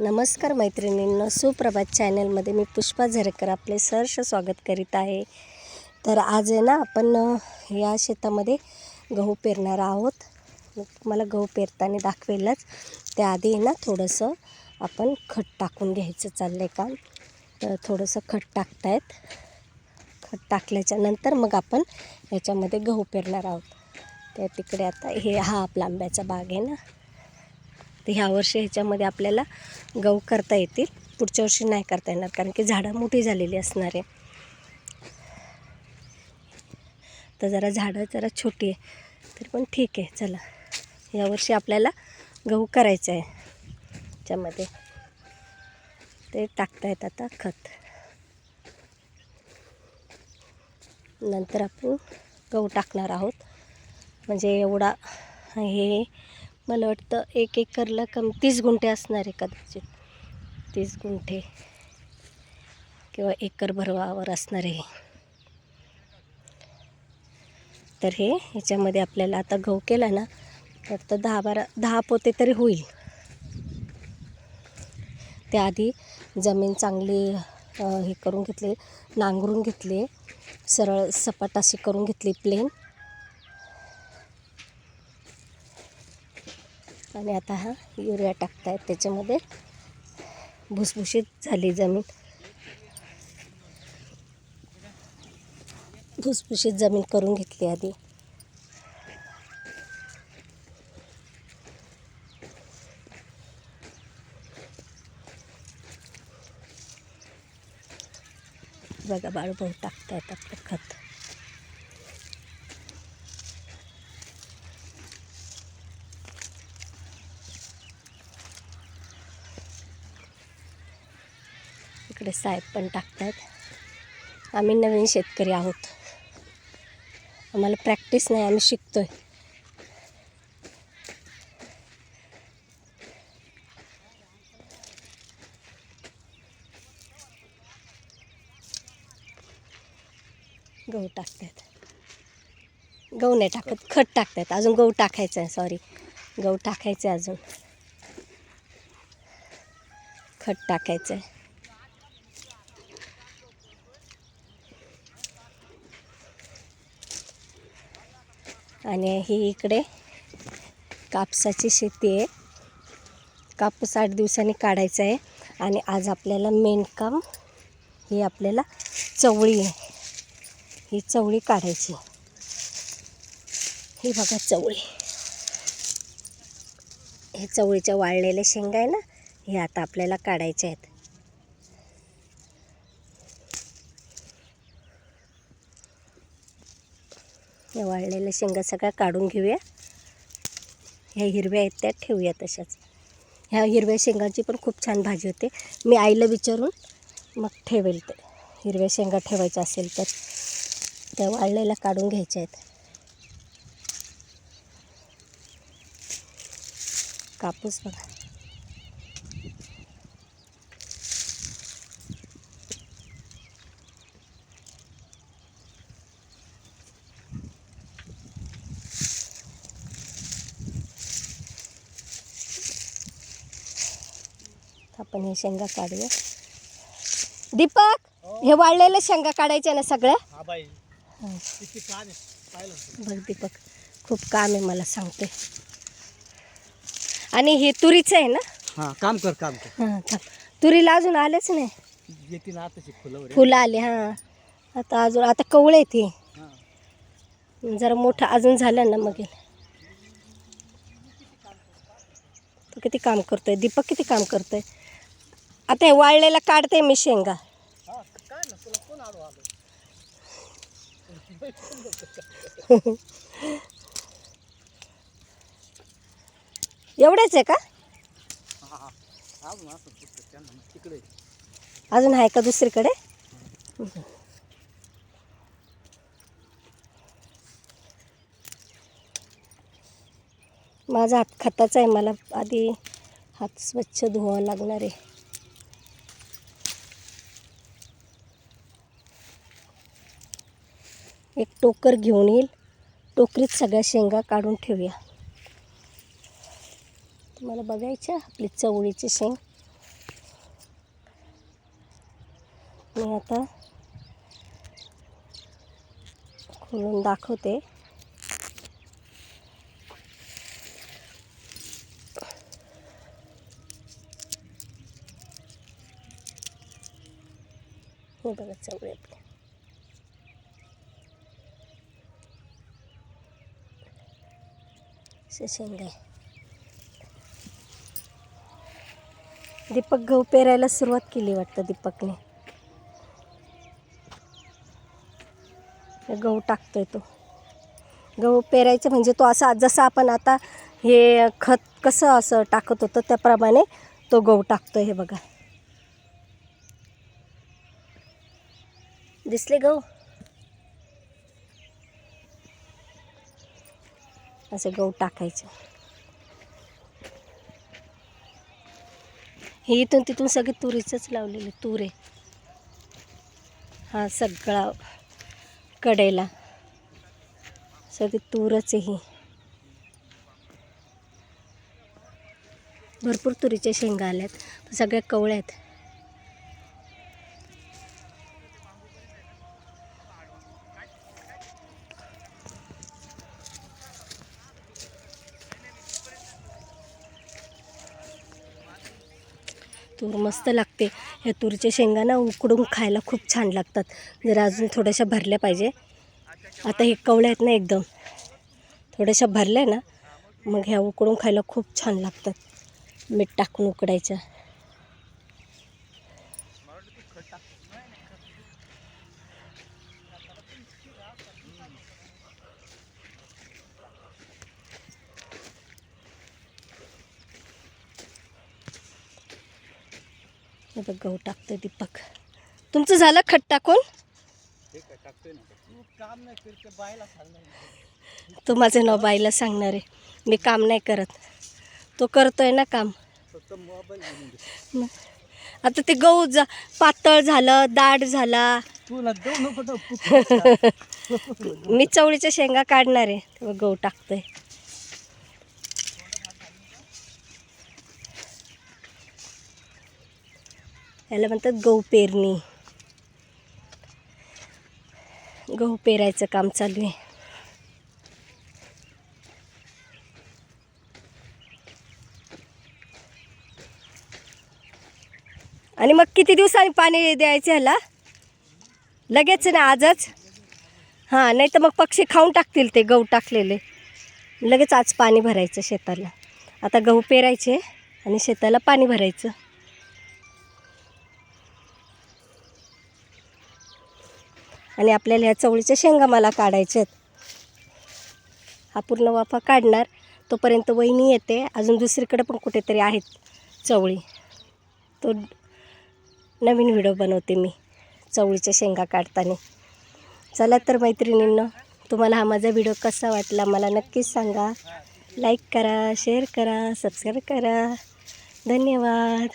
नमस्कार मैत्रिणींना सुप्रभात चॅनलमध्ये मी पुष्पा झरकर आपले सहर्ष स्वागत करीत आहे. तर आज आहे ना आपण या शेतामध्ये गहू पेरणार आहोत. मला तुम्हाला गहू पेरताना दाखवेलच. त्याआधी आहे ना थोडंसं आपण खत टाकून घ्यायचं चाललं आहे काम. तर थोडंसं खत टाकतायत. खत टाकल्याच्या नंतर मग आपण याच्यामध्ये गहू पेरणार आहोत. त्या तिकडे आता हे हा आपला आंब्याचा बाग आहे ना. तर ह्या वर्षी ह्याच्यामध्ये आपल्याला गहू करता येतील. पुढच्या वर्षी नाही करता येणार कारण की झाडं मोठी झालेली असणार आहे. तर जरा झाडं जरा छोटी आहे तरी पण ठीक आहे. चला यावर्षी आपल्याला गहू करायचं आहे. ह्याच्यामध्ये ते टाकतायत आता खत. नंतर आपण गहू टाकणार आहोत. म्हणजे एवढा हे मला वाटतं एक एकरला कम तीस गुंठे असणार आहे कदाचित. तीस गुंठे किंवा एकर भरवावर असणार आहे तर हे ह्याच्यामध्ये आपल्याला आता गहू केला ना तर दहा बारा दहा पोते तरी होईल. त्याआधी जमीन चांगली हे करून घेतली नांगरून घेतली सरळ सपाट अशी करून घेतली प्लेन आणि आता हा युरिया टाकतायत त्याच्यामध्ये. भुसभुशीत झाली जमीन. भुसभुशीत जमीन करून घेतली आधी. बघा बाळूभाऊ टाकतायत आपलं खत. इकडे साहेब पण टाकतात आम्ही नवीन शेतकरी आहोत. आम्हाला प्रॅक्टिस नाही आम्ही शिकतोय. गहू टाकतात गहू नाही टाकत खत टाकतात अजून गहू टाकायचं आहे सॉरी गहू टाकायचं आहे अजून. खत टाकायचं आहे आणि ही इकडे कापसाची शेती आहे. कापूस आठ दिवसांनी काढायचा आहे आणि आज आपल्याला मेन काम ही आपल्याला चवळी आहे. ही चवळी काढायची. ही बघा चवळी. हे चवळीच्या वाळलेल्या शेंगा आहे ना हे आता आपल्याला काढायचे आहेत. या वाळलेल्या शेंगा सगळ्या काढून घेऊया. ह्या हिरव्या आहेत त्या ठेवूया तशाच. ह्या हिरव्या शेंगांची पण खूप छान भाजी होते. मी आईला विचारून मग ठेवेल ते. हिरव्या शेंगा ठेवायच्या असेल तर. त्या वाळलेल्या काढून घ्यायच्या आहेत. कापूस बघा. आपण हे शेंगा काढूया. दीपक हे वाळलेल्या शेंगा काढायच्या ना सगळ्या? आहे बघ दीपक खूप काम आहे मला सांगते. आणि हे तुरीचं आहे ना? हा काम कर काम कर. हां तुरीला अजून आलेच नाही. फुलं आले हां. आता अजून आता कवळे आहेत हे. हा. जरा मोठं अजून झालं ना मग. तो किती काम करतोय? दीपक किती काम करतोय? आता हे वाळलेलं काढते मी शेंगा. एवढेच आहे का? अजून अजून आहे का दुसरीकडे? माझा हात खताचा आहे मला आधी हात स्वच्छ धुवावं लागणार आहे. एक टोकर घेऊन येईल. टोकरीत सगळ्या शेंगा काढून ठेवूया. तुम्हाला बघायच्या आपली चवळीची शेंग. मी आता खोलून दाखवते. बघा चवळी आपली. शेंगा दीपक गहू पेरायला सुरुवात केली वाटतं दीपकने. गहू टाकतोय तो. गहू पेरायचं म्हणजे तो असा जसं आपण आता हे खत कसं असं टाकत होतं त्याप्रमाणे तो गहू टाकतोय हे बघा. दिसले गहू? असे गहू टाकायचे. हे इथून तिथून सगळे तुरीचंच लावलेले तूर. आहे हा सगळा कडेला. सगळी तूरच आहे ही. भरपूर तुरीच्या शेंगा आल्यात. सगळ्या कवळ्या आहेत. तूर मस्त लागते. ह्या तुरीच्या शेंगा ना उकडून खायला खूप छान लागतात. जरा अजून थोड्याशा भरल्या पाहिजे. आता हे कवळ्या आहेत ना एकदम. थोड्याशा भरल्या ना मग ह्या उकडून खायला खूप छान लागतात. मीठ टाकून उकडायच्या. हे बघ गहू टाकतोय दीपक. तुमचं झालं खट टाकून? तू तो माझं नाव बाईला सांगणार आहे. मी काम नाही करत. तो करतोय ना काम. मग आता ते गहू जा पातळ झालं दाट झाला. मी चवळीच्या शेंगा काढणार आहे. तेव्हा गहू टाकतोय. याला म्हणतात गहू पेरणी. गहू पेरायचं काम चालू आहे. आणि मग किती दिवसांनी पाणी द्यायचं ह्याला? लगेच ना आजच? हां नाही तर मग पक्षी खाऊन टाकतील ते गहू टाकलेले. लगेच आज पाणी भरायचं शेताला. आता गहू पेरायचे आणि शेताला पाणी भरायचं. आणि आपल्याला ह्या चवळीच्या शेंगा मला काढायच्या आहेत हा पूर्ण वाफा काढणार. तोपर्यंत वहिनी येते. अजून दुसरीकडे पण कुठेतरी आहेत चवळी. तो नवीन व्हिडिओ बनवते मी चवळीच्या शेंगा काढताना. चला तर मैत्रिणींनो तुम्हाला हा माझा व्हिडिओ कसा वाटला मला नक्कीच सांगा. लाईक करा शेअर करा सबस्क्राईब करा. धन्यवाद.